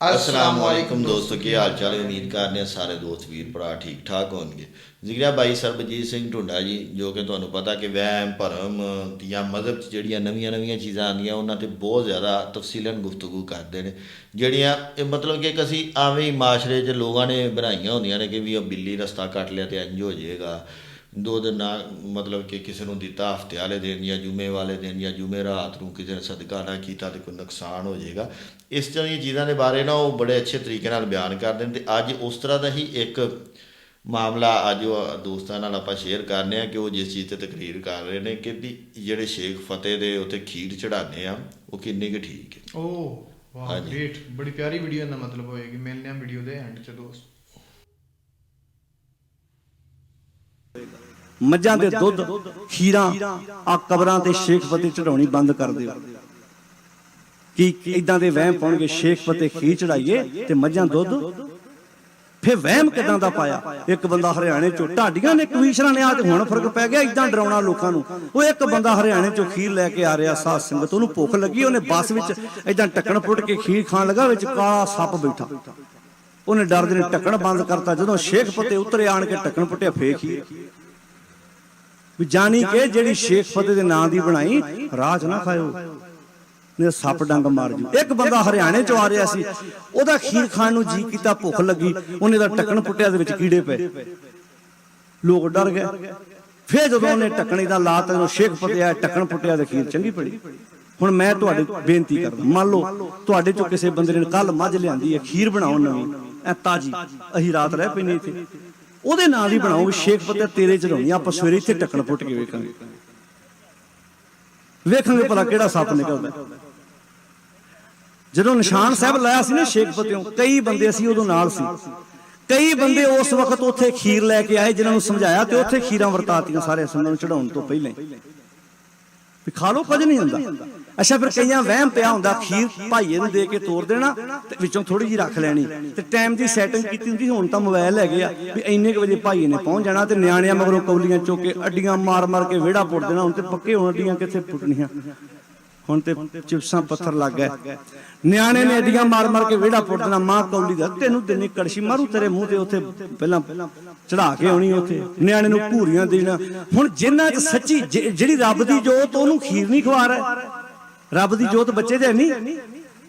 ਅਸਲਾਮ ਵਾਲੇਕੁਮ ਦੋਸਤੋ ਕੀ ਹਾਲ ਚਾਲ ਹੈ ਉਮੀਦ ਕਰਨੇ ਹਾਂ ਸਾਰੇ ਦੋਸਤ ਵੀਰ ਭਰਾ ਠੀਕ ਠਾਕ ਹੋਣਗੇ ਜ਼ਿਕਰਿਆ ਬਾਈ ਸਰਬਜੀਤ ਸਿੰਘ ਢੁੰਡਾ ਜੀ ਜੋ ਕਿ ਤੁਹਾਨੂੰ ਪਤਾ ਕਿ ਵਹਿਮ ਭਰਮ ਜਾਂ ਮਜ਼ਹਬ 'ਚ ਜਿਹੜੀਆਂ ਨਵੀਆਂ ਨਵੀਆਂ ਚੀਜ਼ਾਂ ਆਉਂਦੀਆਂ ਉਹਨਾਂ ਤੇ ਬਹੁਤ ਜ਼ਿਆਦਾ ਤਫਸੀਲਨ ਗੁਫ਼ਤਗੂ ਕਰਦੇ ਨੇ ਜਿਹੜੀਆਂ ਇਹ ਮਤਲਬ ਕਿ ਇੱਕ ਅਸੀਂ ਆਵੇਂ ਹੀ ਮਾਸ਼ਰੇ 'ਚ ਲੋਕਾਂ ਨੇ ਬਣਾਈਆਂ ਹੁੰਦੀਆਂ ਨੇ ਕਿ ਵੀ ਉਹ ਬਿੱਲੀ ਰਸਤਾ ਕੱਟ ਲਿਆ ਤੇ ਇੰਜ ਹੋ ਜਾਏਗਾ ਦੋ ਦਿਨ ਨਾ ਮਤਲਬ ਕਿ ਕਿਸੇ ਨੂੰ ਦਿੱਤਾ ਹਫ਼ਤੇ ਵਾਲੇ ਦਿਨ ਜਾਂ ਜੁਮੇ ਵਾਲੇ ਦਿਨ ਜਾਂ ਜੁਮੇ ਰਾਤ ਨੂੰ ਕਿਸੇ ਨੇ ਸਦਕਾ ਨਾ ਕੀਤਾ ਤੇ ਕੋਈ ਨੁਕਸਾਨ ਹੋ ਜਾਏਗਾ। ਇਸ ਤਰ੍ਹਾਂ ਦੀਆਂ ਚੀਜ਼ਾਂ ਦੇ ਬਾਰੇ ਨਾ ਉਹ ਬੜੇ ਅੱਛੇ ਤਰੀਕੇ ਨਾਲ ਬਿਆਨ ਕਰਦੇ ਨੇ ਤੇ ਅੱਜ ਉਸ ਤਰ੍ਹਾਂ ਦਾ ਹੀ ਇੱਕ ਮਾਮਲਾ ਅੱਜ ਉਹ ਦੋਸਤਾਂ ਨਾਲ ਆਪਾਂ ਸ਼ੇਅਰ ਕਰਨੇ ਆ ਕਿ ਉਹ ਜਿਸ ਚੀਜ਼ ਤੇ ਤਕਰੀਰ ਕਰ ਰਹੇ ਨੇ ਕਿ ਵੀ ਜਿਹੜੇ ਸ਼ੇਖ ਫਤਿਹ ਦੇ ਉੱਤੇ ਖੀਰ ਚੜਾਉਂਦੇ ਆ ਉਹ ਕਿੰਨੀ ਕੁ ਠੀਕ ਹੈ। ਓ ਵਾਹ। ਗ੍ਰੇਟ ਬੜੀ ਪਿਆਰੀ ਵੀਡੀਓ ਦਾ ਮਤਲਬ ਹੋਏਗੀ। ਮਿਲਨੇ ਆ ਵੀਡੀਓ ਦੇ ਐਂਡ ਚ ਦੋਸਤ। ਮੱਝਾਂ ਦੇ ਦੁੱਧ, ਖੀਰਾਂ ਆ ਕਬਰਾਂ ਤੇ ਸ਼ੇਖ ਫਤਿਹ ਚੜਾਉਣੀ ਬੰਦ ਕਰ ਦਿਓ। ਕੀ ਇਦਾਂ ਦੇ ਵਹਿਮ ਪਾਉਣਗੇ? ਸ਼ੇਖ ਫਤਿਹ ਖੀਰ ਚੜਾਈਏ ਤੇ ਮੱਝਾਂ ਦੁੱਧ? ਫੇ ਵਹਿਮ ਕਿਦਾਂ ਦਾ ਪਾਇਆ? ਇੱਕ ਬੰਦਾ ਹਰਿਆਣੇ ਚੋਂ ਢਾਡੀਆਂ ਨੇ ਕਮਿਸ਼ਨਰਾਂ ਨੇ ਆ ਤੇ ਹੁਣ ਫ਼ਰਕ ਪੈ ਗਿਆ ਇਦਾਂ ਡਰਾਉਣਾ ਲੋਕਾਂ ਨੂੰ। ਉਹ ਇੱਕ ਬੰਦਾ ਹਰਿਆਣੇ ਚੋਂ ਖੀਰ ਲੈ ਕੇ ਆ ਰਿਹਾ, ਸਾਧ ਸੰਗਤ, ਉਹਨੂੰ ਭੁੱਖ ਲੱਗੀ, ਉਹਨੇ ਬੱਸ ਵਿੱਚ ਇਦਾਂ ਟੱਕਣ ਪੁੱਟ ਕੇ ਖੀਰ ਖਾਣ ਲੱਗਾ, ਵਿੱਚ ਕਾਲਾ ਸੱਪ ਬੈਠਾ। ਉਹਨੇ ਡਰਦੇ ਨੇ ਟੱਕਣ ਬੰਦ ਕਰਤਾ। ਜਦੋਂ ਸ਼ੇਖ ਫਤਿਹ ਉਤਰੇ, ਆਣ ਕੇ ਟੱਕਣ ਪੁੱਟਿਆ ਫੇਕ ਹੀ ਵੀ ਜਾਣੀ ਕਿ ਜਿਹੜੀ ਸ਼ੇਖ ਫਤਿਹ ਦੇ ਨਾਂ ਦੀ ਬਣਾਈ, ਰਾਜ ਨਾ ਖਾਇਓ। ਨੇ ਸੱਪ ਡੰਗ ਮਾਰ ਜੂ। ਇੱਕ ਬੰਦਾ ਹਰਿਆਣੇ ਚੋਂ ਆ ਰਿਹਾ ਸੀ। ਉਹਦਾ ਖੀਰ ਖਾਣ ਨੂੰ ਜੀ ਕੀਤਾ, ਭੁੱਖ ਲੱਗੀ। ਉਹਨੇ ਦਾ ਟੱਕਣ ਪੁੱਟਿਆ ਦੇ ਵਿੱਚ ਕੀੜੇ ਪਏ। ਲੋਕ ਡਰ ਗਏ। ਫੇਰ ਜਦੋਂ ਉਹਨੇ ਟੱਕਣੀ ਦਾ ਲਾਤ ਨੂੰ ਸ਼ੇਖ ਫਤਿਆ ਆਇਆ ਟੱਕਣ ਪੁੱਟਿਆ ਤੇ ਖੀਰ ਚੰਗੀ ਪੜੀ ਹੁਣ ਮੈਂ ਤੁਹਾਡੇ ਬੇਨਤੀ ਕਰਦਾ, ਮੰਨ ਲਓ, ਤੁਹਾਡੇ ਚੋਂ ਕਿਸੇ ਬੰਦੇ ਨੇ ਕੱਲ ਮੱਝ ਲਿਆਂਦੀ ਹੈ, ਖੀਰ ਬਣਾਉਣ ਨਵੀਂ। ਐ ਤਾਜੀ ਅਸੀਂ ਰਾਤ ਰਹਿ ਪੈਣੀ ਇੱਥੇ। ਉਹਦੇ ਨਾਂ ਦੀ ਬਣਾਓ ਸ਼ੇਖ ਫਤਿਹ ਤੇਰੇ ਚੜਾਉਣੀ ਆਪਾਂ ਸਵੇਰੇ ਇੱਥੇ ਟੱਕਣ ਪੁੱਟ ਕੇ ਵੇਖਾਂਗੇ। ਵੇਖਾਂਗੇ ਭਲਾ ਕਿਹੜਾ ਸੱਪ ਨਿਕਲਦਾ। ਜਦੋਂ ਨਿਸ਼ਾਨ ਸਾਹਿਬ ਲਾਇਆ ਸੀ ਨਾ ਸ਼ੇਖ ਫਤਿਹੋਂ ਕਈ ਬੰਦੇ ਅਸੀਂ ਉਦੋਂ ਨਾਲ ਸੀ। ਕਈ ਬੰਦੇ ਉਸ ਵਕਤ ਉੱਥੇ ਖੀਰ ਲੈ ਕੇ ਆਏ, ਜਿਨ੍ਹਾਂ ਨੂੰ ਸਮਝਾਇਆ ਤੇ ਉੱਥੇ ਖੀਰਾਂ ਵਰਤਾਤੀਆਂ ਸਾਰੇ ਸੰਗਤ ਨੂੰ ਚੜਾਉਣ ਤੋਂ ਪਹਿਲਾਂ ਵੀ ਖਾ ਲੋ ਕੁਝ ਨਹੀਂ ਹੁੰਦਾ। ਅੱਛਾ, ਫਿਰ ਕਈਆਂ ਵਹਿਮ ਪਿਆ ਹੁੰਦਾ ਖੀਰ ਭਾਈਏ ਨੂੰ ਦੇ ਕੇ ਤੋੜ ਦੇਣਾ ਤੇ ਵਿੱਚੋਂ ਥੋੜੀ ਜੀ ਰੱਖ ਲੈਣੀ। ਤੇ ਟਾਈਮ ਦੀ ਸੈਟਿੰਗ ਕੀਤੀ ਹੁੰਦੀ, ਹੁਣ ਤਾਂ ਮੋਬਾਈਲ ਹੈਗੇ ਆ, ਵੀ ਇੰਨੇ ਕੁ ਵਜੇ ਭਾਈਏ ਨੇ ਪਹੁੰਚ ਜਾਣਾ ਤੇ ਨਿਆਣਿਆਂ ਮਗਰੋਂ ਕੌਲੀਆਂ ਚੁੱਕ ਕੇ ਅੱਡੀਆਂ ਮਾਰ ਮਾਰ ਕੇ ਵਿਹੜਾ ਪੁੱਟ ਦੇਣਾ, ਹੁਣ ਤੇ ਪੱਕੇ ਹੁਣ ਅੱਡੀਆਂ ਕਿੱਥੇ ਪੁੱਟਣੀਆਂ? ਹੁਣ ਤੇ ਚਿਪਸਾਂ ਪੱਥਰ ਲੱਗ ਗਏ। ਨਿਆਣੇ ਨੇ ਅੱਡੀਆਂ ਮਾਰ ਮਾਰ ਕੇ ਵਿਹੜਾ ਪੁੱਟ ਦੇਣਾ, ਮਾਂ ਕੌਲੀ ਦਾ, ਤੈਨੂੰ ਦਿਨੇ ਕੜਛੀ ਮਾਰੂ ਤੇਰੇ ਮੂੰਹ ਤੇ ਉੱਥੇ ਪਹਿਲਾਂ ਚੜਾ ਕੇ ਆਉਣੀ ਉੱਥੇ, ਨਿਆਣੇ ਨੂੰ ਭੂਰੀਆਂ ਦੇਣਾ। ਹੁਣ ਜਿੰਨਾ 'ਚ ਸੱਚੀ ਜਿਹੜੀ ਰੱਬ ਦੀ ਜੋਤ, ਉਹਨੂੰ ਖੀਰ ਨਹੀਂ ਖਵਾ ਰਿਹਾ। ਰੱਬ ਦੀ ਜੋਤ ਬੱਚੇ ਦੇ ਨਹੀਂ।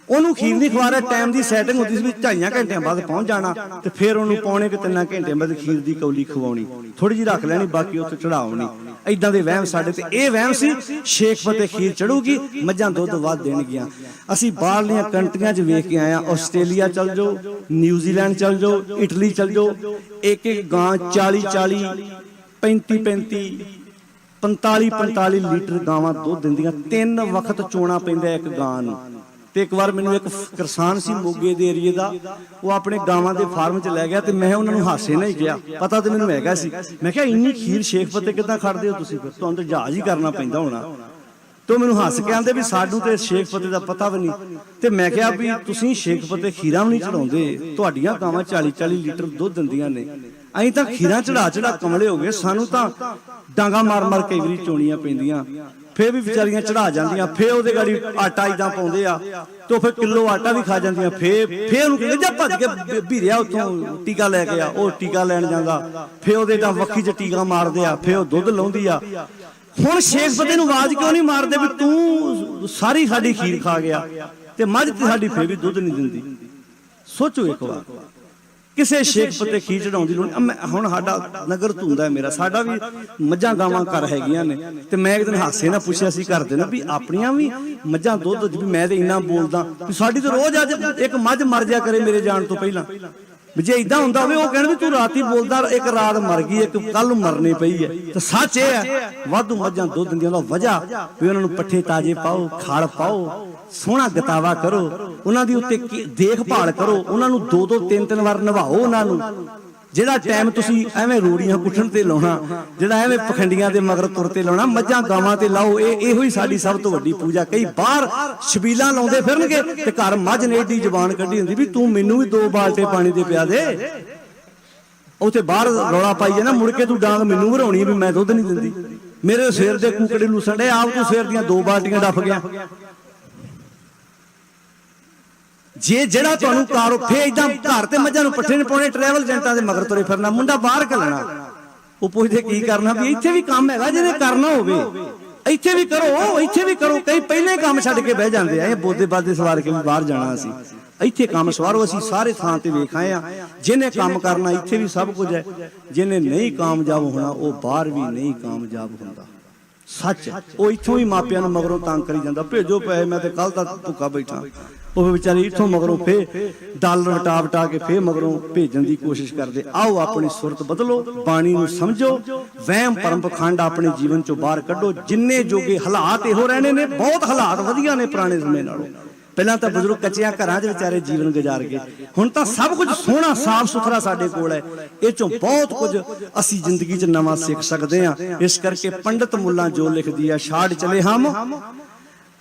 ਉਹਨੂੰ ਖੀਰ ਨਹੀਂ ਖਵਾ ਰਿਹਾ ਟਾਈਮ ਦੀ ਸੈਟਿੰਗ ਹੁੰਦੀ ਸੀ ਵੀ ਢਾਈਆਂ ਘੰਟਿਆਂ ਬਾਅਦ ਪਹੁੰਚ ਜਾਣਾ ਤੇ ਫਿਰ ਉਹਨੂੰ ਪੌਣੇ ਕਿ ਤਿੰਨਾਂ ਘੰਟਿਆਂ ਬਾਅਦ ਖੀਰ ਦੀ ਕੌਲੀ ਖਵਾਉਣੀ। ਥੋੜੀ ਜਿਹੀ ਰੱਖ ਲੈਣੀ, ਬਾਕੀ ਉੱਥੇ ਚੜਾਉਣੀ ਐਦਾਂ ਦੇ ਵਹਿਮ ਸਾਡੇ ਤੇ। ਇਹ ਵਹਿਮ ਸੀ, ਸ਼ੇਖ ਫਤਿਹ ਖੀਰ ਚੜੂਗੀ ਮੱਝਾਂ ਦੁੱਧ ਵੱਧ ਦੇਣਗੀਆਂ। ਅਸੀਂ ਬਾਹਰਲੀਆਂ ਕੰਟਰੀਆਂ 'ਚ ਵੇਖ ਕੇ ਆਏ ਆ ਆਸਟ੍ਰੇਲੀਆ ਚੱਲ ਜਾਓ, ਨਿਊਜ਼ੀਲੈਂਡ ਚੱਲ ਜਾਓ, ਇਟਲੀ ਚੱਲ ਜਾਓ, ਇੱਕ ਇੱਕ ਗਾਂ 40 40 35 35 45 45 ਲੀਟਰ ਗਾਵਾਂ ਦੁੱਧ ਦਿੰਦੀਆਂ। ਤਿੰਨ ਵਕਤ ਚੋਣਾ ਪੈਂਦਾ ਇੱਕ ਗਾਂ ਨੂੰ। ਤੇ ਇੱਕ ਵਾਰ ਮੈਨੂੰ ਇੱਕ ਕਿਸਾਨ ਸੀ ਮੋਗੇ ਦੇ ਏਰੀਏ ਦਾ ਉਹ ਆਪਣੇ ਗਾਵਾਂ ਦੇ ਫਾਰਮ 'ਚ ਲੈ ਗਿਆ ਤੇ ਮੈਂ ਉਹਨਾਂ ਨੂੰ ਹਾਸੇ ਨਾਲ ਹੀ ਕਿਹਾ। ਪਤਾ ਤੇ ਮੈਨੂੰ ਹੈਗਾ ਸੀ। ਮੈਂ ਕਿਹਾ ਇੰਨੀ ਖੀਰ ਸ਼ੇਖ ਫਤਿਹ ਕਿੱਦਾਂ ਖੜਦੇ ਹੋ ਤੁਸੀਂ ਫਿਰ? ਤੁਹਾਨੂੰ ਤਾਂ ਜਹਾਜ਼ ਹੀ ਕਰਨਾ ਪੈਂਦਾ ਹੋਣਾ। ਤੋ ਮੈਨੂੰ ਹੱਸ ਕੇ ਆਂਦੇ ਵੀ ਸਾਨੂੰ ਤੇ ਸ਼ੇਖ ਫਤਿਹ ਦਾ ਪਤਾ ਵੀ ਨਹੀਂ। ਤੇ ਮੈਂ ਕਿਹਾ ਵੀ ਤੁਸੀਂ ਸ਼ੇਖ ਫਤਿਹ ਖੀਰਾਂ ਵੀ ਨਹੀਂ ਚੜਾਉਂਦੇ। ਤੁਹਾਡੀਆਂ ਗਾਵਾਂ 40 40 ਲੀਟਰ ਦੁੱਧ ਦਿੰਦੀਆਂ ਨੇ। ਅਸੀਂ ਤਾਂ ਖੀਰਾਂ ਚੜਾ ਚੜਾ ਕਮਲੇ ਹੋ ਗਏ। ਸਾਨੂੰ ਤਾਂ ਡਾਂਗਾ ਮਾਰ ਮਾਰ ਕਈ ਵਾਰੀ ਚੋਣੀਆਂ ਪੈਂਦੀਆਂ। ਫੇਰ ਵੀ ਵਿਚਾਰੀਆਂ ਚੜਾ ਜਾਂਦੀਆਂ। ਫੇਰ ਉਹਦੇ ਗਾੜੀ ਆਟਾ ਇਦਾਂ ਪਾਉਂਦੇ ਆ। ਤੇ ਫੇਰ ਕਿਲੋ ਆਟਾ ਵੀ ਖਾ ਜਾਂਦੀਆਂ। ਫੇਰ ਫੇਰ ਉਹਨੂੰ ਕਹਿੰਦੇ ਜਾ ਭੱਜ ਕੇ ਭੀਰਿਆ ਉੱਥੋਂ ਟੀਕਾ ਲੈ ਕੇ ਆ। ਉਹ ਟੀਕਾ ਲੈਣ ਜਾਂਦਾ। ਫੇਰ ਉਹਦੇ ਤਾਂ ਵੱਖੀ 'ਚ ਟੀਕਾ ਮਾਰਦੇ ਆ। ਫੇਰ ਉਹ ਦੁੱਧ ਲਾਉਂਦੀ ਆ। ਹੁਣ ਸ਼ੇਖ ਫਤਿਹ ਨੂੰ ਆਵਾਜ਼ ਕਿਉਂ ਨਹੀਂ ਮਾਰਦੇ ਵੀ ਤੂੰ ਸਾਰੀ ਸਾਡੀ ਖੀਰ ਖਾ ਗਿਆ। ਤੇ ਮੱਝ ਤੇ ਸਾਡੀ ਫੇਰ ਵੀ ਦੁੱਧ ਨਹੀਂ ਦਿੰਦੀ। ਸੋਚੋ ਇੱਕ ਵਾਰ ਕਿਸੇ ਸ਼ੇਖ ਫਤਿਹ ਖੀਰ ਚੜਾਉਣ ਦੀ ਲੋੜ ਹੁਣ ਸਾਡਾ ਨਗਰ ਧੁੰਦਾ ਹੈ ਮੇਰਾ। ਸਾਡਾ ਵੀ ਮੱਝਾਂ ਗਾਵਾਂ ਘਰ ਹੈਗੀਆਂ ਨੇ। ਤੇ ਮੈਂ ਇੱਕ ਦਿਨ ਹਾਸੇ ਨਾਲ ਪੁੱਛਿਆ ਸੀ ਘਰ ਦੇ ਨਾਲ ਵੀ ਆਪਣੀਆਂ ਵੀ ਮੱਝਾਂ ਦੁੱਧ ਵੀ ਮੈਂ ਤੇ ਇੰਨਾ ਬੋਲਦਾ। ਵੀ ਸਾਡੀ ਤਾਂ ਰੋਜ਼ ਅੱਜ ਇੱਕ ਮੱਝ ਮਰ ਜਾ ਕਰੇ ਮੇਰੇ ਜਾਣ ਤੋਂ ਪਹਿਲਾਂ। ਵੀ ਜੇ ਇਦਾਂ ਹੁੰਦਾ ਹੋਵੇ ਉਹ ਕਹਿਣ ਵੀ ਤੂੰ ਰਾਤੀ ਬੋਲਦਾ ਇੱਕ ਰਾਤ ਮਰ ਗਈ ਇੱਕ ਕੱਲ ਮਰਨੀ ਪਈ ਹੈ। ਤੇ ਸੱਚ ਇਹ ਹੈ ਵਾਧੂ ਮੱਝਾਂ ਦੁੱਧ ਦਿੰਦੀਆਂ ਉਹਦਾ ਵਜ੍ਹਾ ਵੀ ਉਹਨਾਂ ਨੂੰ ਪੱਠੇ ਤਾਜੇ ਪਾਓ ਖਾਲ ਪਾਓ ਸੋਹਣਾ ਗਤਾਵਾ ਕਰੋ। ਉਹਨਾਂ ਦੀ ਉੱਤੇ ਦੇਖਭਾਲ ਕਰੋ, ਉਹਨਾਂ ਨੂੰ ਦੋ ਦੋ ਤਿੰਨ ਤਿੰਨ ਵਾਰ ਨਵਾਓ ਉਹਨਾਂ ਨੂੰ। ਜਿਹੜਾ ਟਾਈਮ ਤੁਸੀਂ ਐਵੇਂ ਰੂੜੀਆਂ ਕੁੱਟਣ ਤੇ ਲਾਉਣਾ, ਜਿਹੜਾ ਐਵੇਂ ਪਖੰਡੀਆਂ ਦੇ ਮਗਰ ਤੁਰ ਤੇ ਲਾਉਣਾ, ਮੱਝਾਂ ਗਾਵਾਂ ਤੇ ਲਾਓ, ਇਹ ਇਹੋ ਹੀ ਸਾਡੀ ਸਭ ਤੋਂ ਵੱਡੀ ਪੂਜਾ। ਕਈ ਬਾਹਰ ਛਬੀਲਾਂ ਲਾਉਂਦੇ ਫਿਰਨਗੇ ਤੇ ਘਰ ਮੱਝ ਨੇ ਏਡੀ ਜ਼ਬਾਨ ਕੱਢੀ ਹੁੰਦੀ ਵੀ ਤੂੰ ਮੈਨੂੰ ਵੀ ਦੋ ਬਾਲਟੇ ਪਾਣੀ ਦੇ ਪਿਆ ਦੇ। ਉੱਥੇ ਬਾਹਰ ਰੌਲਾ ਪਾਈਏ ਨਾ ਮੁੜ ਕੇ ਤੂੰ ਡਾਂਗ ਮੈਨੂੰ ਭਰਾਉਣੀ ਵੀ ਮੈਂ ਦੁੱਧ ਨਹੀਂ ਦਿੰਦੀ। ਮੇਰੇ ਸਿਰ ਦੇ ਕੁਕੜੇ ਨੂੰ ਸੜੇ ਆਪ ਤੂੰ ਸਿਰ ਦੀਆਂ ਦੋ ਬਾਲਟੀਆਂ ਡੱਫ ਗਿਆ। ਜੇ ਜਿਹੜਾ ਤੁਹਾਨੂੰ ਕਾਰੋ ਫੇ ਇਦਾਂ ਘਰ ਤੇ ਮੱਝਾਂ ਨੂੰ ਪੱਠੇ ਨੇ ਪਾਉਣੇ ਟਰੈਵਲ ਏਜੰਟਾਂ ਦੇ ਮਗਰ ਤੁਰੇ ਫਿਰਨਾ ਮੁੰਡਾ ਬਾਹਰ ਘੱਲਣਾ। ਉਹ ਪੁੱਛਦੇ ਕੀ ਕਰਨਾ ਵੀ ਇੱਥੇ ਵੀ ਕੰਮ ਹੈਗਾ ਜਿਹਨੇ ਕਰਨਾ ਹੋਵੇ। ਇੱਥੇ ਵੀ ਕਰੋ ਇੱਥੇ ਵੀ ਕਰੋ ਕਈ ਪਹਿਲੇ ਕੰਮ ਛੱਡ ਕੇ ਬਹਿ ਜਾਂਦੇ ਆ ਇਹ ਬੋਦੇ ਬਾਦੇ ਸਵਾਰ ਕੇ ਵੀ ਬਾਹਰ ਜਾਣਾ ਅਸੀਂ। ਇੱਥੇ ਕੰਮ ਸਵਾਰੋ ਅਸੀਂ ਸਾਰੇ ਥਾਂ ਤੇ ਵੇਖ ਆਏ ਆ। ਜਿਹਨੇ ਕੰਮ ਕਰਨਾ ਇੱਥੇ ਵੀ ਸਭ ਕੁਝ ਹੈ। ਜਿਹਨੇ ਨਹੀਂ ਕਾਮਯਾਬ ਹੋਣਾ ਉਹ ਬਾਹਰ ਵੀ ਨਹੀਂ ਕਾਮਯਾਬ ਹੁੰਦਾ। ਸੱਚ। ਉਹ ਇੱਥੋਂ ਹੀ ਮਾਪਿਆਂ ਨੂੰ ਮਗਰੋਂ ਤੰਗ ਕਰੀ ਜਾਂਦਾ। ਭੇਜੋ ਪੈਸੇ, ਮੈਂ ਤੇ ਕੱਲ ਦਾ ਭੁੱਖਾ ਬੈਠਾ। ਉਹ ਵਿਚਾਰੇ ਇੱਥੋਂ ਮਗਰੋਂ ਫੇ ਡਾਲਰ ਵਟਾ ਵਟਾ ਕੇ ਫੇ ਮਗਰੋਂ ਭੇਜਣ ਦੀ ਕੋਸ਼ਿਸ਼ ਕਰਦੇ। ਆਓ ਆਪਣੀ ਸੁਰਤ ਬਦਲੋ, ਬਾਣੀ ਨੂੰ ਸਮਝੋ। ਵਹਿਮ ਪਰਮ ਪਖੰਡ ਆਪਣੇ ਜੀਵਨ ਚੋਂ ਬਾਹਰ ਕੱਢੋ। ਜਿੰਨੇ ਜੋਗੇ ਹਾਲਾਤ ਇਹੋ ਰਹਿਣੇ ਨੇ, ਬਹੁਤ ਹਾਲਾਤ ਵਧੀਆ ਨੇ ਪੁਰਾਣੇ ਸਮੇਂ ਨਾਲੋਂ। ਪਹਿਲਾਂ ਤਾਂ ਬਜ਼ੁਰਗ ਕੱਚਿਆਂ ਘਰਾਂ 'ਚ ਵਿਚਾਰੇ ਜੀਵਨ ਗੁਜ਼ਾਰ ਗਏ। ਹੁਣ ਤਾਂ ਸਭ ਕੁਝ ਸੋਹਣਾ, ਸਾਫ਼ ਸੁਥਰਾ ਸਾਡੇ ਕੋਲ ਹੈ। ਇਹ ਚੋਂ ਬਹੁਤ ਕੁਝ ਅਸੀਂ ਜ਼ਿੰਦਗੀ 'ਚ ਨਵਾਂ ਸਿੱਖ ਸਕਦੇ ਹਾਂ। ਇਸ ਕਰਕੇ ਪੰਡਤ ਮੁੱਲਾ ਜੋ ਲਿਖਦੀ ਹੈ ਛਾੜ ਚਲੇ ਹਮ।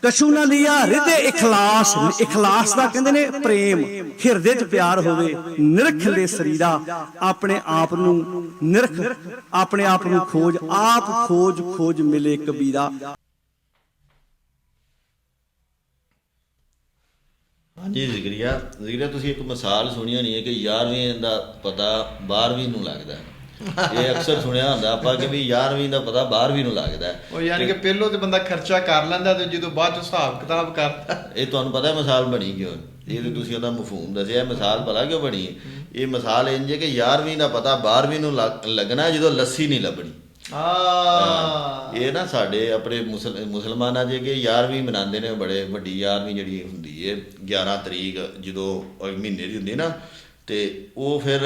ਕਛੂ ਨਾ ਲਿਆ ਹਿਰਦੇ ਇਖਲਾਸ। ਇਖਲਾਸ ਦਾ ਕਹਿੰਦੇ ਨੇ ਪ੍ਰੇਮ। ਹਿਰਦੇ 'ਚ ਪਿਆਰ ਹੋਵੇ, ਨਿਰਖ ਦੇ ਸਰੀਰਾ। ਆਪਣੇ ਆਪ ਨੂੰ ਨਿਰਖ, ਆਪਣੇ ਆਪ ਨੂੰ ਖੋਜ। ਆਪ ਖੋਜ ਖੋਜ ਮਿਲੇ ਕਬੀਰਾ। ਹਾਂਜੀ ਜ਼ਿਕਰੀਆ ਜ਼ਿਕਰੀਆ ਤੁਸੀਂ ਇੱਕ ਮਿਸਾਲ ਸੁਣੀ ਹੋਣੀ ਹੈ ਕਿ 11ਵੀਂ ਦਾ ਪਤਾ 12ਵੀਂ ਨੂੰ ਲੱਗਦਾ ਹੈ। ਇਹ ਅਕਸਰ ਸੁਣਿਆ ਹੁੰਦਾ ਆਪਾਂ ਕਿ ਵੀ 11ਵੀਂ ਦਾ ਪਤਾ 12ਵੀਂ ਨੂੰ ਲੱਗਦਾ ਹੈ। ਉਹ ਯਾਨੀ ਕਿ ਪਹਿਲੋਂ ਤੇ ਬੰਦਾ ਖਰਚਾ ਕਰ ਲੈਂਦਾ ਤੇ ਜਦੋਂ ਬਾਅਦ ਚ ਹਿਸਾਬ ਕਿਤਾਬ ਕਰਦਾ ਇਹ ਤੁਹਾਨੂੰ ਪਤਾ ਹੈ ਮਿਸਾਲ ਬਣੀ ਕਿਉਂ ਇਹ ਤੇ ਤੁਸੀਂ ਉਹਦਾ ਮਫਹੂਮ ਦੱਸਿਆ ਮਿਸਾਲ ਭਲਾ ਕਿਉਂ ਬਣੀ? ਇਹ ਮਿਸਾਲ ਇੰਜ ਹੈ ਕਿ 11ਵੀਂ ਦਾ ਪਤਾ 12ਵੀਂ ਨੂੰ ਲੱਗ- ਲੱਗਣਾ ਜਦੋਂ ਲੱਸੀ ਨਹੀਂ ਲੱਭਣੀ ਆ ਇਹ ਨਾ ਸਾਡੇ ਆਪਣੇ ਮੁਸਲ- ਮੁਸਲਮਾਨਾਂ ਦੇ ਕਿ 11ਵੀਂ ਮਨਾਉਂਦੇ ਨੇ ਬੜੇ ਵੱਡੀ 11ਵੀਂ ਜਿਹੜੀ ਹੁੰਦੀ ਹੈ 11 ਤਰੀਕ ਜਦੋਂ ਮਹੀਨੇ ਦੀ ਹੁੰਦੀ ਨਾ ਤੇ ਉਹ ਫਿਰ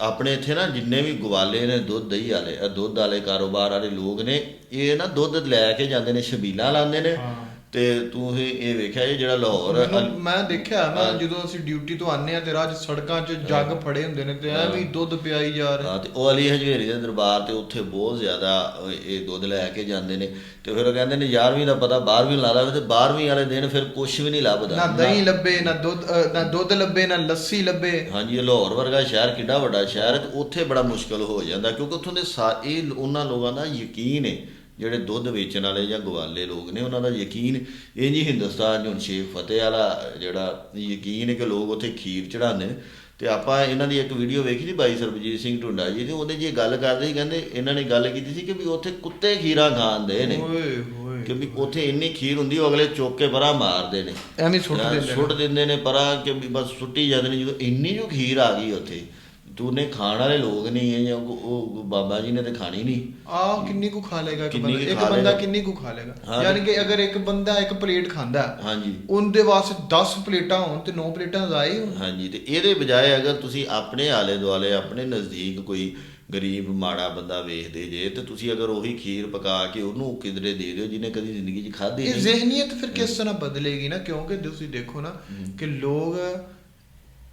ਆਪਣੇ ਇੱਥੇ ਨਾ ਜਿੰਨੇ ਵੀ ਗਵਾਲੇ ਨੇ ਦੁੱਧ ਦਹੀਂ ਵਾਲੇ ਦੁੱਧ ਵਾਲੇ ਕਾਰੋਬਾਰ ਵਾਲੇ ਲੋਕ ਨੇ ਇਹ ਨਾ ਦੁੱਧ ਲੈ ਕੇ ਜਾਂਦੇ ਨੇ ਛਬੀਲਾਂ ਲਾਉਂਦੇ ਨੇ। ਤੇ ਤੁਸੀਂ ਇਹ ਵੇਖਿਆ ਇਹ ਜਿਹੜਾ ਲਾਹੌਰ ਮੈਨੂੰ ਮੈਂ ਦੇਖਿਆ ਨਾ ਜਦੋਂ ਅਸੀਂ ਡਿਊਟੀ ਤੋਂ ਆਨੇ ਆ ਤੇ ਰਾਹ 'ਚ ਸੜਕਾਂ 'ਚ ਜੱਗ ਫੜੇ ਹੁੰਦੇ ਨੇ ਤੇ ਐਵੇਂ ਹੀ। ਦੁੱਧ ਪਿਆਈ ਜਾ ਰਹੇ। ਹਾਂ ਤੇ ਉਹ ਅਲੀ ਹਜਵੇਰੀ ਦੇ ਦਰਬਾਰ ਤੇ ਉੱਥੇ ਬਹੁਤ ਜ਼ਿਆਦਾ ਉਹ ਇਹ ਦੁੱਧ ਲੈ ਕੇ ਜਾਂਦੇ ਨੇ। ਤੇ ਫਿਰ ਉਹ ਕਹਿੰਦੇ ਨੇ 11ਵੀਂ ਦਾ ਪਤਾ 12ਵੀਂ ਲਾ ਲਾਵੇ ਤੇ 12ਵੀਂ ਵਾਲੇ ਦਿਨ ਫਿਰ ਕੁਝ ਵੀ ਨਹੀਂ ਨਾ ਲੱਭਦਾ ਦਹੀਂ ਲੱਭੇ ਨਾ ਦੁੱਧ ਅ, ਨਾ ਦੁੱਧ ਲੱਭੇ ਨਾ ਲੱਸੀ ਲੱਭੇ। ਹਾਂਜੀ ਇਹ ਲਾਹੌਰ ਵਰਗਾ ਸ਼ਹਿਰ ਕਿੱਡਾ ਵੱਡਾ ਸ਼ਹਿਰ ਹੈ ਤੇ ਉੱਥੇ ਬੜਾ ਮੁਸ਼ਕਲ ਹੋ ਜਾਂਦਾ ਕਿਉਂਕਿ ਉੱਥੋਂ ਦੇ ਸਾ- ਇਹ ਉਹਨਾਂ ਲੋਕਾਂ ਦਾ ਯਕੀਨ ਹੈ ਜਿਹੜੇ ਦੁੱਧ ਵੇਚਣ ਵਾਲੇ ਜਾਂ ਗਵਾਲੇ ਲੋਕ ਨੇ ਉਹਨਾਂ ਦਾ ਯਕੀਨ ਇਹ ਜੀ ਹਿੰਦੁਸਤਾਨ ਹੁਣ ਸ਼ੇਖ ਫਤਿਹ ਵਾਲਾ ਜਿਹੜਾ ਯਕੀਨ ਹੈ ਕਿ ਲੋਕ ਉੱਥੇ ਖੀਰ ਚੜਾਉਂਦੇ ਨੇ ਤੇ ਆਪਾਂ ਇਹਨਾਂ ਦੀ ਇੱਕ ਵੀਡੀਓ ਵੇਖੀ ਸੀ ਬਾਈ ਸਰਬਜੀਤ ਸਿੰਘ ਢੁੰਡਾ ਜੀ ਦੀ ਉਹਦੇ ਇਹ ਗੱਲ ਕਰਦੇ ਸੀ ਕਹਿੰਦੇ ਇਹਨਾਂ ਨੇ ਗੱਲ ਕੀਤੀ ਸੀ ਕਿ ਵੀ ਉੱਥੇ ਕੁੱਤੇ ਖੀਰਾਂ ਖਾਂਦੇ ਨੇ। ਓਏ ਹੋਏ ਕਿ ਵੀ ਉੱਥੇ ਇੰਨੀ ਖੀਰ ਹੁੰਦੀ ਉਹ ਅਗਲੇ ਚੁੱਕ ਕੇ ਪਰਾਂ ਮਾਰਦੇ ਨੇ। ਐਵੇਂ ਸੁੱਟ ਜਾਂ ਦਿੰਦੇ ਨੇ। ਸੁੱਟ ਦਿੰਦੇ ਨੇ ਪਰਾਂ ਕਿ ਵੀ ਬਸ ਸੁੱਟੀ ਜਾਂਦੇ ਨੇ ਜਦੋਂ ਇੰਨੀ ਜੋ ਖੀਰ ਆ ਗਈ ਉੱਥੇ ਤੂਨੇ ਖਾਣ ਵਾਲੇ ਲੋਕ ਨਹੀਂ ਹੈ ਜਾਂ ਉਹ ਉਹ ਬਾਬਾ ਜੀ ਨੇ ਤੇ ਖਾਣੀ ਨਹੀਂ। ਆ ਕਿੰਨੀ ਕੁ ਖਾ ਲੇਗਾ ਇੱਕ ਕਿੰਨੀ ਬੰਦਾ? ਕੁ ਇੱਕ ਖਾ ਬੰਦਾ ਲਏਗਾ? ਕਿੰਨੀ ਕੁ ਖਾ ਲੇਗਾ ਹਾਂ। ਯਾਨੀ ਕਿ ਅਗਰ ਇੱਕ ਬੰਦਾ ਇੱਕ ਪਲੇਟ ਖਾਂਦਾ ਹੈ, ਹਾਂਜੀ। ਉਹਦੇ ਵਾਸਤੇ 10 ਪਲੇਟਾਂ ਹੋਣ ਤੇ 9 ਪਲੇਟਾਂ ਜ਼ਾਏ ਹੋਣ। ਹਾਂਜੀ ਤੇ ਇਹਦੇ ਬਜਾਏ ਅਗਰ ਤੁਸੀਂ ਆਪਣੇ ਆਲੇ ਦੁਆਲੇ ਆਪਣੇ ਨਜ਼ਦੀਕ ਕੋਈ ਗਰੀਬ ਮਾੜਾ ਬੰਦਾ ਵੇਖਦੇ ਜੇ ਤੇ ਤੁਸੀਂ ਅਗਰ ਉਹੀ ਖੀਰ ਪਕਾ ਕੇ ਉਹਨੂੰ ਕਿਧਰੇ ਦੇ ਦਿਓ ਜਿਹਨੇ ਕਦੀ ਜ਼ਿੰਦਗੀ 'ਚ ਖਾਧੀ ਇਹ ਨਹੀਂ। ਜ਼ਿਹਨੀਅਤ ਫਿਰ ਕਿਸ ਤਰ੍ਹਾਂ ਬਦਲੇਗੀ ਨਾ? ਕਿਉਂਕਿ ਤੁਸੀਂ ਦੇਖੋ ਨਾ ਕਿ ਲੋਕ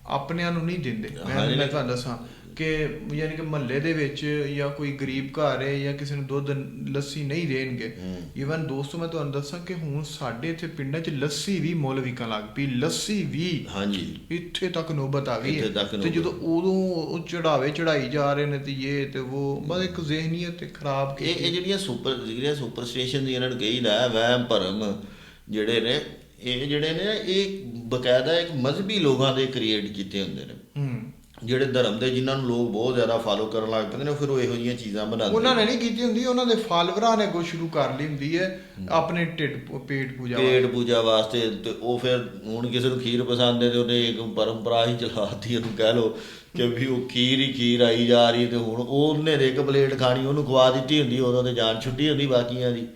ਆਪਣਿਆਂ ਨੂੰ ਨਹੀਂ ਦਿੰਦੇ। ਮੈਂ। ਮੈਂ ਤੁਹਾਨੂੰ ਦੱਸਾਂ ਕਿ ਯਾਨੀ ਕਿ ਮਹੱਲੇ ਦੇ ਵਿੱਚ ਜਾਂ ਕੋਈ ਗਰੀਬ ਘਰ ਹੈ ਜਾਂ ਕਿਸੇ ਨੂੰ ਦੁੱਧ ਲੱਸੀ ਨਹੀਂ ਦੇਣਗੇ। ਈਵਨ ਦੋਸਤੋ ਮੈਂ ਤੁਹਾਨੂੰ ਦੱਸਾਂ ਕਿ ਹੁਣ ਸਾਡੇ ਇੱਥੇ ਪਿੰਡਾਂ 'ਚ ਲੱਸੀ ਵੀ ਮੁੱਲ ਵਿਕਣ ਲੱਗ ਪਈ। ਲੱਸੀ ਵੀ ਹਾਂਜੀ। ਇੱਥੇ ਤੱਕ ਨੌਬਤ ਆ ਗਈ ਤੇ। ਜਦੋਂ ਉਦੋਂ ਚੜਾਵੇ ਚੜਾਈ ਜਾ ਰਹੇ ਨੇ ਤੇ ਇਹ ਤੇ ਉਹ ਬਸ ਇੱਕ ਜ਼ਿਹਨੀਅਤ ਤੇ ਖਰਾਬ ਇਹ ਇਹ ਜਿਹੜੀਆਂ ਸੁਪਰ ਜਿਹੜੀਆਂ ਸੁਪਰ ਸਟੇਸ਼ਨ ਦੀ ਇਹਨਾਂ ਨੂੰ ਕਹੀਦਾ ਹੈ ਵਹਿਮ ਭਰਮ ਜਿਹੜੇ ਨੇ ਇਹ ਜਿਹੜੇ ਨੇ ਇਹ ਬਕਾਇਦਾ ਇੱਕ ਮਜ਼ਹਬੀ ਲੋਕਾਂ ਦੇ ਕ੍ਰੀਏਟ ਕੀਤੇ ਹੁੰਦੇ ਨੇ। ਹੂੰ। ਜਿਹੜੇ ਧਰਮ ਦੇ ਜਿਨ੍ਹਾਂ ਨੂੰ ਲੋਕ ਬਹੁਤ ਜ਼ਿਆਦਾ ਫਾਲੋ ਕਰਨ ਲੱਗ ਪੈਂਦੇ ਨੇ ਫਿਰ ਉਹ ਇਹੋ ਜਿਹੀਆਂ ਚੀਜ਼ਾਂ ਬਣਾਉਂਦੇ ਉਹਨਾਂ ਨੇ ਨਹੀਂ ਕੀਤੀ ਹੁੰਦੀ ਉਹਨਾਂ ਦੇ ਫਾਲੋਵਰਾਂ ਨੇ ਕੋ ਸ਼ੁਰੂ ਕਰ ਲਈ ਹੁੰਦੀ ਹੈ ਆਪਣੇ ਢਿੱਡ ਪੇਟ ਪੂਜਾ ਪੇਟ ਪੂਜਾ ਵਾਸਤੇ ਤੇ ਉਹ ਫਿਰ ਹੁਣ ਕਿਸੇ ਨੂੰ ਖੀਰ ਪਸੰਦ ਹੈ ਤੇ ਉਹਨੇ ਇੱਕ ਪਰੰਪਰਾ ਹੀ ਚਲਾਤੀ ਉਹਨੂੰ ਕਹਿ ਲੋ ਕਿ ਵੀ ਉਹ ਖੀਰ ਹੀ ਖੀਰ ਆਈ ਜਾ ਰਹੀ ਤੇ ਹੁਣ ਉਹਨੇ ਇੱਕ ਪਲੇਟ ਖਾਣੀ ਉਹਨੂੰ ਖਵਾ ਦਿੱਤੀ ਹੁੰਦੀ ਉਦੋਂ ਤੇ ਜਾਨ ਛੁੱਟੀ ਹੁੰਦੀ ਬਾਕੀਆਂ ਦੀ।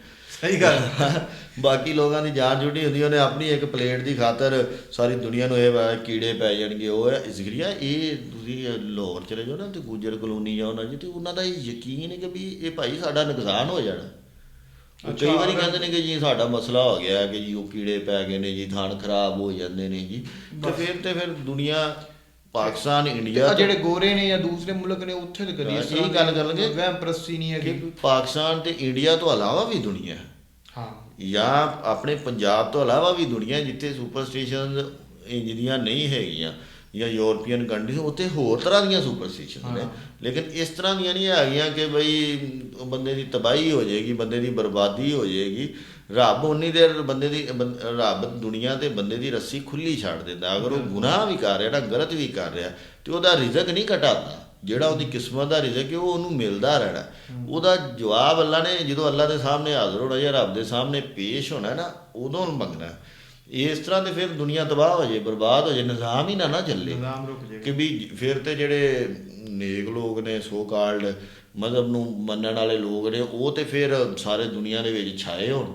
ਸਹੀ ਗੱਲ। ਬਾਕੀ ਲੋਕਾਂ ਦੀ ਜਾਨ ਛੁੱਟੀ ਹੁੰਦੀ ਉਹਨੇ ਆਪਣੀ ਇੱਕ ਪਲੇਟ ਦੀ ਖਾਤਰ ਸਾਰੀ ਦੁਨੀਆ ਨੂੰ ਇਹ ਕੀੜੇ ਪੈ ਜਾਣਗੇ ਉਹ ਹੈ ਜ਼ਿਕਰੀਆ ਇਹ ਤੁਸੀਂ ਲਾਹੌਰ ਚਲੇ ਜਾਓ ਨਾ ਤੇ ਗੁਜਰ ਕਲੋਨੀ ਜਾਓ ਨਾ ਜੀ ਤੇ ਉਹਨਾਂ ਦਾ ਇਹ ਯਕੀਨ ਹੈ ਕਿ ਵੀ ਇਹ ਭਾਈ ਸਾਡਾ ਨੁਕਸਾਨ ਹੋ ਜਾਣਾ। ਕਈ ਵਾਰੀ ਕਹਿੰਦੇ ਨੇ ਕਿ ਜੀ ਸਾਡਾ ਮਸਲਾ ਹੋ ਗਿਆ ਹੈ ਕਿ ਜੀ ਉਹ ਕੀੜੇ ਪੈ ਗਏ ਨੇ ਜੀ ਥਣ ਖਰਾਬ ਹੋ ਜਾਂਦੇ ਨੇ ਜੀ। ਤੇ ਫਿਰ ਤੇ ਫਿਰ ਦੁਨੀਆ ਪਾਕਿਸਤਾਨ ਇੰਡੀਆ ਜਿਹੜੇ ਗੋਰੇ ਨੇ ਜਾਂ ਦੂਸਰੇ ਮੁਲਕ ਨੇ ਉੱਥੇ ਤੇ ਕਦੀ ਹਾਂ, ਇਹੀ ਗੱਲ ਦੀ ਕਰਨਗੇ। ਵਹਿਮ ਪ੍ਰਸਤੀ ਨਹੀਂ ਕਿ ਹੈਗੀ ਪਾਕਿਸਤਾਨ ਤੇ ਇੰਡੀਆ ਤੋਂ ਇਲਾਵਾ ਵੀ ਦੁਨੀਆ ਹੈ। ਹਾਂ। ਜਾਂ ਆਪਣੇ ਪੰਜਾਬ ਤੋਂ ਇਲਾਵਾ ਵੀ ਦੁਨੀਆ ਜਿੱਥੇ ਸੁਪਰ ਸਟੇਸ਼ਨ ਜਿਹੜੀਆਂ ਨਹੀਂ ਹੈਗੀਆਂ ਜਾਂ ਯੂਰਪੀਅਨ ਕੰਟਰੀਜ਼ ਉੱਥੇ ਹੋਰ ਤਰ੍ਹਾਂ ਦੀਆਂ ਸੁਪਰ ਸਟੇਸ਼ਨ ਨੇ। ਲੇਕਿਨ ਇਸ ਤਰ੍ਹਾਂ ਦੀਆਂ ਨਹੀਂ ਹੈਗੀਆਂ ਕਿ ਬਈ ਬੰਦੇ ਦੀ ਤਬਾਹੀ ਹੋ ਜਾਏਗੀ ਬੰਦੇ ਦੀ ਬਰਬਾਦੀ ਹੋ ਜਾਏਗੀ। ਰੱਬ ਉਨੀ ਦੇਰ ਬੰਦੇ ਦੀ ਰੱਬ ਦੁਨੀਆ ਤੇ ਬੰਦੇ ਦੀ ਰੱਸੀ ਖੁੱਲੀ ਛੱਡ ਦਿੰਦਾ। ਅਗਰ ਉਹ ਗੁਨਾਹ ਵੀ ਕਰ ਰਿਹਾ ਨਾ ਗਲਤ ਵੀ ਕਰ ਰਿਹਾ ਤੇ ਉਹਦਾ ਰਿਜ਼ਕ ਨਹੀਂ ਘਟਾਉਂਦਾ। ਜਿਹੜਾ ਉਹਦੀ ਕਿਸਮਤ ਦਾ ਰਿਜ਼ਕ ਹੈ ਉਹ ਉਹਨੂੰ ਮਿਲਦਾ ਰਹਿਣਾ। ਉਹਦਾ ਜਵਾਬ ਅੱਲਾ ਨੇ ਜਦੋਂ ਅੱਲਾ ਦੇ ਸਾਹਮਣੇ ਹਾਜ਼ਰ ਹੋਣਾ ਜਾਂ ਰੱਬ ਦੇ ਸਾਹਮਣੇ ਪੇਸ਼ ਹੋਣਾ ਨਾ ਉਦੋਂ ਮੰਗਣਾ। ਇਸ ਤਰ੍ਹਾਂ ਤੇ ਫਿਰ ਦੁਨੀਆ ਤਬਾਹ ਹੋ ਜਾਏ ਬਰਬਾਦ ਹੋ ਜਾਏ ਨਿਜ਼ਾਮ ਹੀ ਨਾ ਨਾ ਚੱਲੇ। ਨਿਜ਼ਾਮ ਰੁਕ ਜਾਏਗਾ ਕਿ ਵੀ ਫਿਰ ਤੇ ਜਿਹੜੇ ਨੇਕ ਲੋਕ ਨੇ ਸੋ ਕਾਲਡ ਮਜ਼ਹਬ ਨੂੰ ਮੰਨਣ ਵਾਲੇ ਲੋਕ ਨੇ ਉਹ ਤੇ ਫਿਰ ਸਾਰੇ ਦੁਨੀਆ ਦੇ ਵਿੱਚ ਛਾਏ ਹੋਣ।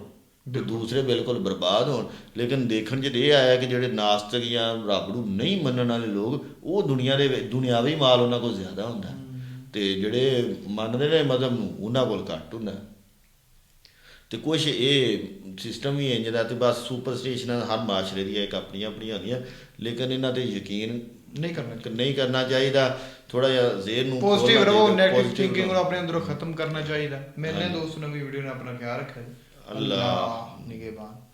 ਤੇ ਦੂਸਰੇ ਬਿਲਕੁਲ ਬਰਬਾਦ ਹੋਣ। ਲੇਕਿਨ ਦੇਖਣ 'ਚ ਇਹ ਆਇਆ ਕਿ ਜਿਹੜੇ ਨਾਸਤਿਕ ਜਾਂ ਰੱਬ ਨੂੰ ਨਹੀਂ ਮੰਨਣ ਵਾਲੇ ਲੋਕ ਉਹ ਦੁਨੀਆ ਦੇ ਦੁਨਿਆਵੀ ਮਾਲ ਉਹਨਾਂ ਕੋਲ ਜ਼ਿਆਦਾ ਹੁੰਦਾ। ਤੇ ਜਿਹੜੇ ਮੰਨਦੇ ਨੇ ਮਜ਼ਹਬ ਨੂੰ ਉਹਨਾਂ ਕੋਲ ਘੱਟ ਹੁੰਦਾ। ਤੇ ਕੁਝ ਇਹ ਸਿਸਟਮ ਵੀ ਇੰਜ ਦਾ ਤੇ ਬਸ ਸੁਪਰਸਟੀਸ਼ਨ ਹਰ ਮਾਸ਼ਰੇ ਦੀ ਇੱਕ ਆਪਣੀਆਂ ਆਪਣੀਆਂ ਹੁੰਦੀਆਂ। ਲੇਕਿਨ ਇਹਨਾਂ ਤੇ ਯਕੀਨ ਨਹੀਂ ਕਰਨਾ ਨਹੀਂ ਕਰਨਾ ਚਾਹੀਦਾ। ਥੋੜਾ ਜਿਹਾ ਜ਼ੇਨ ਨੂੰ ਪੋਜ਼ਿਟਿਵ ਰਹੋ ਨੈਗੇਟਿਵ ਥਿੰਕਿੰਗ ਨੂੰ। ਆਪਣੇ ਅੰਦਰੋਂ ਖਤਮ ਕਰਨਾ ਚਾਹੀਦਾ। ਮੈਨੇ ਦੋਸਤ ਨਵੀਂ ਵੀਡੀਓ ਨੇ ਆਪਣਾ ਖਿਆਲ ਰੱਖਿਆ ਜੀ ਅੱਲਾ। ਨਿਗੇਬਾਨ